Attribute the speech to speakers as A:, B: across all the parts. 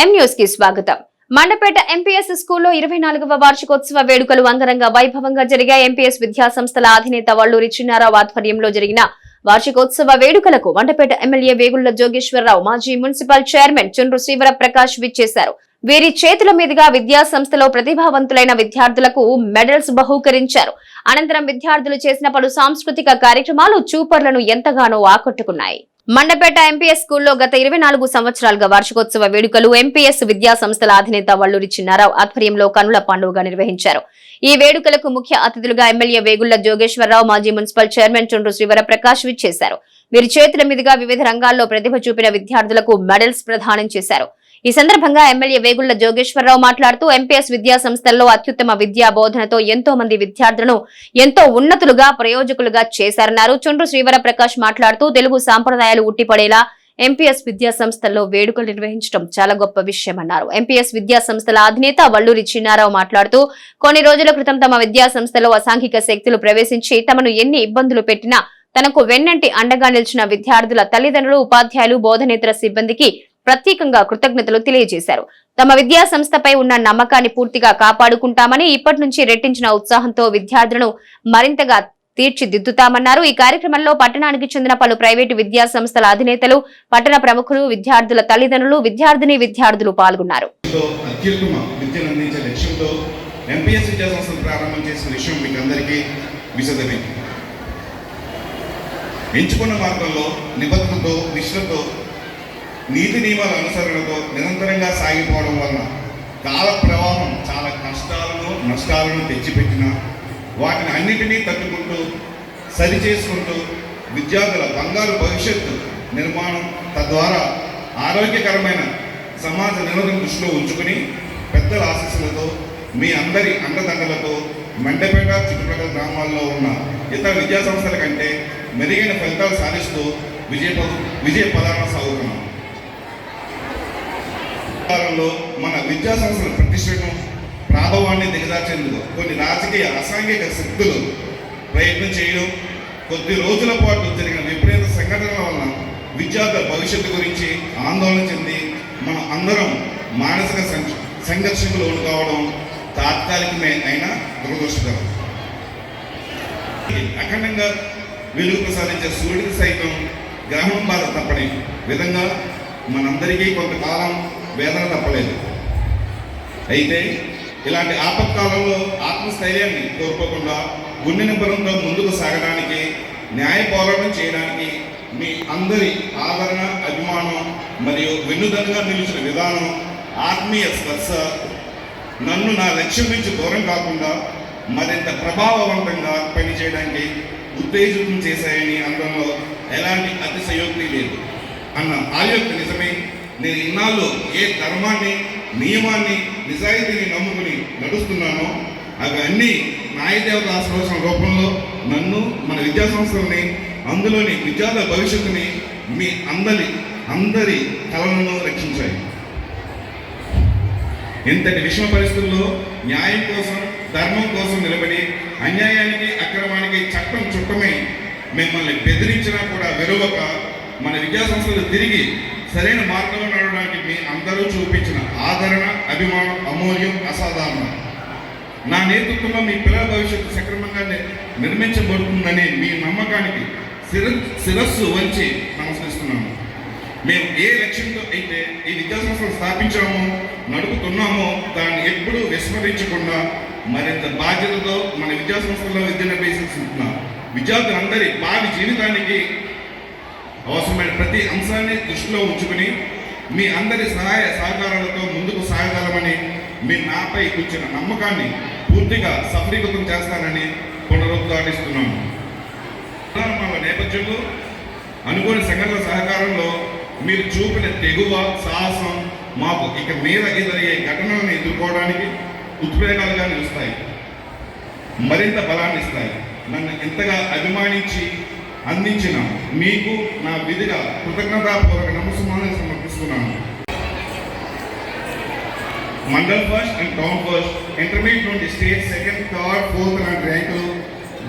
A: ఎం న్యూస్కి స్వాగతం. మండపేట ఎంపీఎస్ స్కూల్లో ఇరవై నాలుగవ వార్షికోత్సవ వేడుకలు అంగరంగ వైభవంగా జరిగా ఎంపీఎస్ విద్యా సంస్థల అధినేత వల్లూరి చిన్నారావు ఆధ్వర్యంలో జరిగిన వార్షికోత్సవ వేడుకలకు మండపేట ఎమ్మెల్యే వేగుళ్ళ జోగేశ్వరరావు మాజీ మున్సిపల్ చైర్మన్ చుండ్రు శ్రీవర ప్రకాష్ విచ్చేశారు. వీరి చేతుల మీదుగా విద్యాసంస్థలో ప్రతిభావంతులైన విద్యార్థులకు మెడల్స్ బహూకరించారు. అనంతరం విద్యార్థులు చేసిన పలు సాంస్కృతిక కార్యక్రమాలు చూపర్లను ఎంతగానో ఆకట్టుకున్నాయి. మండపేట ఎంపీఎస్ స్కూల్లో గత ఇరవై నాలుగు సంవత్సరాలుగా వార్షికోత్సవ వేడుకలు ఎంపీఎస్ విద్యా సంస్థల అధినేత వల్లూరి చిన్నారావు ఆధ్వర్యంలో కనుల పండుగగా నిర్వహించారు. ఈ వేడుకలకు ముఖ్య అతిథులుగా ఎమ్మెల్యే వేగుళ్ళ జోగేశ్వరరావు మాజీ మున్సిపల్ చైర్మన్ చుండ్రు శ్రీవరప్రకాష్ విచ్చేశారు. వీరి చేతుల మీదుగా వివిధ రంగాల్లో ప్రతిభ చూపిన విద్యార్థులకు మెడల్స్ ప్రదానం చేశారు. ఈ సందర్భంగా ఎమ్మెల్యే వేగుళ్ళ జోగేశ్వరరావు మాట్లాడుతూ ఎంపీఎస్ విద్యా సంస్థల్లో అత్యుత్తమ విద్యా బోధనతో ఎంతో మంది విద్యార్థులను ఎంతో ఉన్నతులుగా ప్రయోజకులుగా చేశారన్నారు. చుండ్రు శ్రీవర ప్రకాష్ మాట్లాడుతూ తెలుగు సాంప్రదాయాలు ఉట్టిపడేలా ఎంపీఎస్ విద్యా సంస్థల్లో వేడుకలు నిర్వహించడం చాలా గొప్ప విషయమన్నారు. ఎంపీఎస్ విద్యా సంస్థల అధినేత వల్లూరి చిన్నారావు మాట్లాడుతూ కొన్ని రోజుల క్రితం తమ విద్యా సంస్థలో అసాంఘిక శక్తులు ప్రవేశించి తమను ఎన్ని ఇబ్బందులు పెట్టినా తనకు వెన్నంటి అండగా నిలిచిన విద్యార్థుల తల్లిదండ్రులు ఉపాధ్యాయులు బోధనేతర సిబ్బందికి ప్రత్యేకంగా కృతజ్ఞతలు తెలియజేశారు. తమ విద్యా సంస్థపై ఉన్న నమ్మకాన్ని పూర్తిగా కాపాడుకుంటామని ఇప్పటి నుంచి రెట్టించిన ఉత్సాహంతో విద్యార్థులను మరింతగా తీర్చిదిద్దుతామన్నారు. ఈ కార్యక్రమంలో పట్టణానికి చెందిన పలు ప్రైవేటు విద్యా సంస్థల అధినేతలు పట్టణ ప్రముఖులు విద్యార్థుల తల్లిదండ్రులు విద్యార్థిని విద్యార్థులు పాల్గొన్నారు.
B: ఎంచుకున్న మార్గంలో నిబద్ధతతో నిష్ఠతో నీతి నియమాల అనుసరణతో నిరంతరంగా సాగిపోవడం వలన కాల ప్రవాహం చాలా కష్టాలను నష్టాలను తెచ్చిపెట్టిన వాటిని అన్నిటినీ తట్టుకుంటూ సరి చేసుకుంటూ విద్యార్థుల బంగారు భవిష్యత్తు నిర్మాణం తద్వారా ఆరోగ్యకరమైన సమాజ నిరోధం దృష్టిలో ఉంచుకుని పెద్దల ఆశీస్సులతో మీ అందరి అండదండలతో మండపేట చుట్టుపక్కల గ్రామాల్లో ఉన్న ఇతర విద్యా సంస్థల కంటే మెరుగైన ఫలితాలు సాధిస్తూ విజయ విజయ పదాలను సాగు కాలంలో మన విద్యా సంస్థల ప్రతిష్టను ప్రాభవాన్ని దిగజార్చేందుకు కొన్ని రాజకీయ అసాంఘిక శక్తులు ప్రయత్నం చేయడం కొద్ది రోజుల పాటు జరిగిన విపరీత సంఘటనల వలన విద్యార్థుల భవిష్యత్తు గురించి ఆందోళన చెంది మనం అందరం మానసిక సంఘ- సంఘర్షణకు లోను కావడం తాత్కాలికమే అయినా దురదృష్టకరం. అఖండంగా వెలుగు ప్రసాదించే సూర్యుడికి సైతం గ్రహణం బాధ తప్పని విధంగా మనందరికీ కొంతకాలం వేదన తప్పలేదు. అయితే ఇలాంటి ఆపత్కాలంలో ఆత్మస్థైర్యాన్ని కోల్పోకుండా గుండె నిబ్బరంతో ముందుకు సాగడానికి న్యాయ పోరాటం చేయడానికి మీ అందరి ఆదరణ అభిమానం మరియు వెన్నుదన్నుగా నిలిచిన విధానం ఆత్మీయ స్పర్శ నన్ను నా లక్ష్యం నుంచి దూరం కాకుండా మరింత ప్రభావవంతంగా పనిచేయడానికి ఉత్తేజితం చేశాయని అనడంలో ఎలాంటి అతిశయోక్తి లేదు. అన్న ఆయోక్తి నిజమే. నేను ఇన్నాళ్ళు ఏ ధర్మాన్ని నియమాన్ని నిజాయితీని నమ్ముకుని నడుస్తున్నానో అవన్నీ నాయదేవత న్యాయదేవత రూపంలో నన్ను మన విద్యా సంస్థలని అందులోని విద్యార్థుల భవిష్యత్తుని మీ అందరి అందరి కళలను రక్షించాయి. ఇంతటి విషమ పరిస్థితుల్లో న్యాయం కోసం ధర్మం కోసం నిలబడి అన్యాయానికి అక్రమానికి చట్టం చుట్టమై మిమ్మల్ని బెదిరించినా కూడా విరవక మన విద్యా సంస్థలు తిరిగి సరైన మార్గంలో నడవడానికి మీ అందరూ చూపించిన ఆదరణ అభిమానం అమూల్యం అసాధారణం. నా నేతృత్వంలో మీ పిల్లల భవిష్యత్తు సక్రమంగా నిర్మించబడుతుందనే మీ నమ్మకానికి శిర శిరస్సు వంచి నమస్కరిస్తున్నాను. మేము ఏ లక్ష్యంతో అయితే ఈ విద్యా సంస్థలు స్థాపించామో నడుపుతున్నామో దాన్ని ఎప్పుడూ విస్మరించకుండా మరింత బాధ్యతతో మన విద్యా సంస్థల్లో విద్యను అభ్యసిస్తున్నాం విద్యార్థులందరి భావి జీవితానికి అవసరమైన ప్రతి అంశాన్ని దృష్టిలో ఉంచుకుని మీ అందరి సహాయ సహకారాలతో ముందుకు సాగగలమని మీ నాపై కూర్చున్న నమ్మకాన్ని పూర్తిగా సఫలీకృతం చేస్తానని పునరుద్ఘాటిస్తున్నాము మన నేపథ్యంలో అనుకోని సంఘటనల సహకారంలో మీరు చూపిన తెగువ సాహసం మాకు ఇక మీద ఎదురయ్యే ఘటనలను ఎదుర్కోవడానికి ఉద్వేగాలుగా నిలుస్తాయి. మరింత బలాన్ని ఇస్తాయి నన్ను ఇంతగా అభిమానించి అందించిన. మీకు నా విధిగా కృతజ్ఞతాపూర్వక నమస్కారాన్ని సమర్పిస్తున్నాను. Mandal first and town first intermediate నుండి state second third fourth and ర్యాంకులు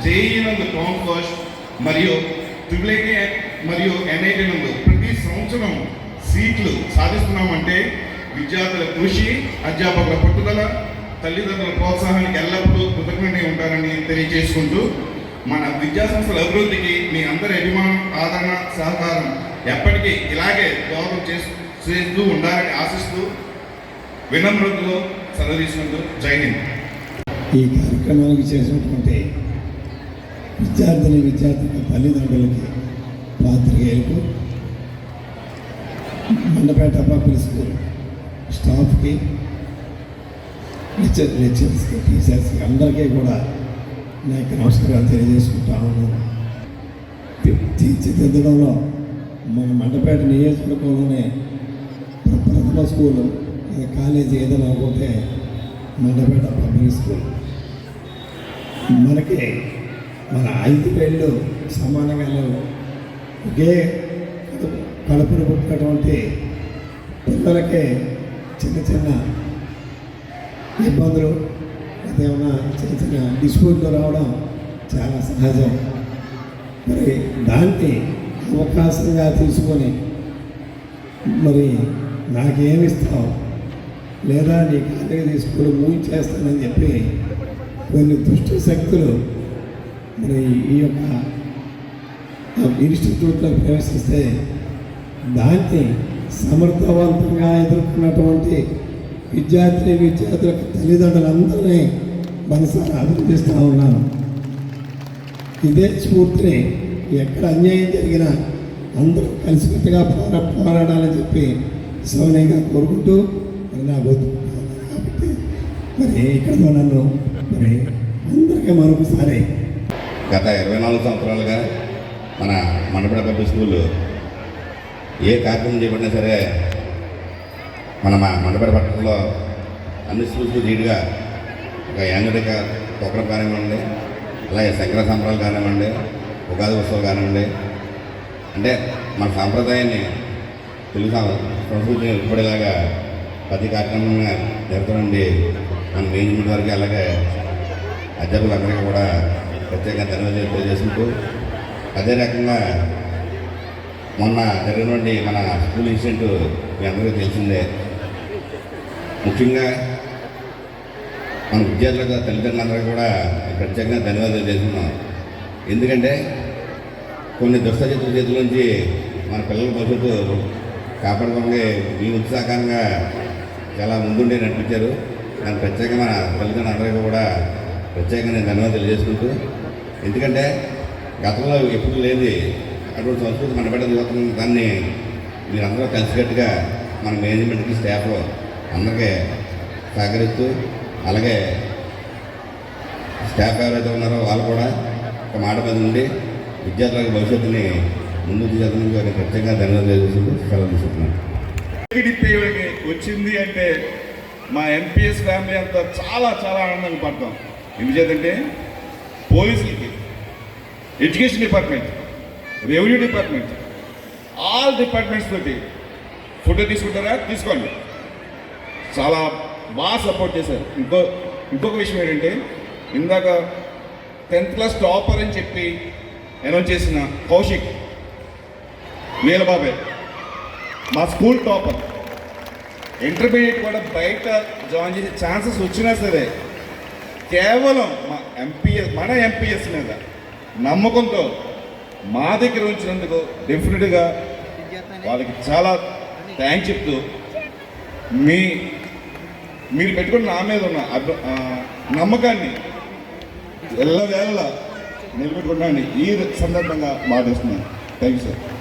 B: జేఈ నందు టౌన్ ఫస్ట్ మరియు ట్రిపుల్ మరియు ఎన్ఐటీ నందు ప్రతి సంవత్సరం సీట్లు సాధిస్తున్నామంటే విద్యార్థుల కృషి అధ్యాపకుల పట్టుదల తల్లిదండ్రుల ప్రోత్సాహానికి ఎల్లప్పుడూ కృతజ్ఞతగా ఉంటారని తెలియజేసుకుంటూ మన విద్యా సంస్థల అభివృద్ధికి మీ అందరి అభిమానం ఆదరణ సహకారం ఎప్పటికీ ఇలాగే దోహదం చేస్తూ ఉండాలని ఆశిస్తూ వినమ్రతలో సెలవు జై హింద్.
C: ఈ కార్యక్రమానికి చేసినటువంటి విద్యార్థిని విద్యార్థుల తల్లిదండ్రులకి పాత్రికేయులకు మండపేట పబ్లిక్ స్కూల్ స్టాఫ్కి లెక్చర్ లెక్చర్స్కి టీచర్స్కి అందరికీ కూడా నా యొక్క నమస్కారాలు తెలియజేసుకుంటా ఉన్నాను. తీర్చిదిద్దడంలో మన మండపేట నియోజకవర్గంలోనే ప్రథమ స్కూలు కాలేజీ ఏదైనా అనుకుంటే మండపేట పబ్లిక్ స్కూల్ మనకి మన ఐదు పేళ్ళు సమానంగా ఒకే కడుపును పుట్టినటువంటి పిల్లలకే చిన్న చిన్న ఇబ్బందులు అదేమన్నా చిన్న చిన్న డిస్ప్యూట్లు రావడం చాలా సహజం. మరి దాన్ని అవకాశంగా తీసుకొని మరి నాకేమిస్తావు లేదా నీ కాలేజీ తీసుకుని మూవ్ చేస్తానని చెప్పి కొన్ని దుష్ట శక్తులు మరి ఈ యొక్క ఇన్స్టిట్యూట్లో ప్రవేశిస్తే దాన్ని సమర్థవంతంగా ఎదుర్కొన్నటువంటి విద్యార్థిని విద్యార్థులకు తల్లిదండ్రులందరినీ మనసారా అభినందిస్తూ ఉన్నాను. ఇదే స్ఫూర్తిని ఎక్కడ అన్యాయం జరిగినా అందరూ కలిసికట్టుగా పోరా పోరాడాలని చెప్పి సౌనీయంగా కోరుకుంటూ మరి నా బొద్దు కాబట్టి మరి ఇక్కడ నన్ను మరి అందరికీ మరొకసారి
D: గత ఇరవై నాలుగు సంవత్సరాలుగా మన మండపడ పబ్లిక్ స్కూల్ ఏ కార్యక్రమం చేయబడినా సరే మన మా మండపేట పట్టణంలో అన్ని స్కూల్స్కు ధీటుగా ఒక యాంగడిక ప్రోగ్రాం కానివ్వండి అలాగే సంక్రాంతి సంబరాలు కానివ్వండి ఉగాది ఉత్సవం కానివ్వండి అంటే మన సాంప్రదాయాన్ని తెలుగు సంస్కృతిని ఏర్పడేలాగా ప్రతి కార్యక్రమంగా జరుగుతుందండి. మన మేనేజ్మెంట్ వారికి అలాగే అధ్యాపకులందరికీ కూడా ప్రత్యేకంగా ధన్యవాదాలు తెలియజేసుకుంటూ అదే రకంగా మొన్న జరిగినటువంటి మన స్కూల్ ఇన్సిడెంట్ మీ అందరికీ తెలిసిందే. ముఖ్యంగా మన విద్యార్థులకు తల్లిదండ్రులందరూ కూడా ప్రత్యేకంగా ధన్యవాదాలు చేస్తున్నాం ఎందుకంటే కొన్ని దుష్టచిత్ర చేతుల నుంచి మన పిల్లల భవిష్యత్తు కాపాడుకోవడానికి మీ ఉత్సాహంగా చాలా ముందుండి నడిపించారు. దాని ప్రత్యేకంగా మన తల్లిదండ్రులందరికీ కూడా ప్రత్యేకంగా నేను ధన్యవాదాలు చేసుకుంటూ ఎందుకంటే గతంలో ఎప్పుడు లేని అటువంటి సంస్కృతి మన బిడ్డ దాన్ని మీరందరూ కలిసికట్టుగా మన మేనేజ్మెంట్కి స్టాఫ్ అందరికీ సహకరిస్తూ అలాగే స్టాఫ్ ఎవరైతే ఉన్నారో వాళ్ళు కూడా ఒక మాట మీద ఉండి విద్యార్థుల భవిష్యత్తుని ముందుకు తీసుకెళ్ళడానికి వారికి ప్రత్యేకంగా ధన్యవాదాలు సెలవు
B: వచ్చింది అంటే మా ఎంపీఎస్ ఫ్యామిలీ అంతా చాలా చాలా ఆనందంగా పడతాం ఎందుచేతంటే పోలీసులకి education department revenue department all departments తోటి ఫోటో తీసుకుంటారా? తీసుకోండి. చాలా బాగా సపోర్ట్ చేశారు. ఇంకో ఇంకొక విషయం ఏంటంటే ఇందాక టెన్త్ క్లాస్ టాపర్ అని చెప్పి అనౌన్స్ చేసిన కౌశిక్ నీలబాబే మా స్కూల్ టాపర్ ఇంటర్మీడియట్ కూడా బయట జాయిన్ చేసే ఛాన్సెస్ వచ్చినా సరే కేవలం మా ఎంపీఎస్ మన ఎంపీఎస్ మీద నమ్మకంతో మా దగ్గర ఉంచినందుకు డెఫినెట్గా వాళ్ళకి చాలా థ్యాంక్స్ చెప్తూ మీ మీరు పెట్టుకున్న నా మీద ఉన్న నమ్మకాన్ని ఎల్లవేళ నిలబెట్టుకున్నాను ఈ సందర్భంగా మాట్లాడుతున్నాను థ్యాంక్ యూ సార్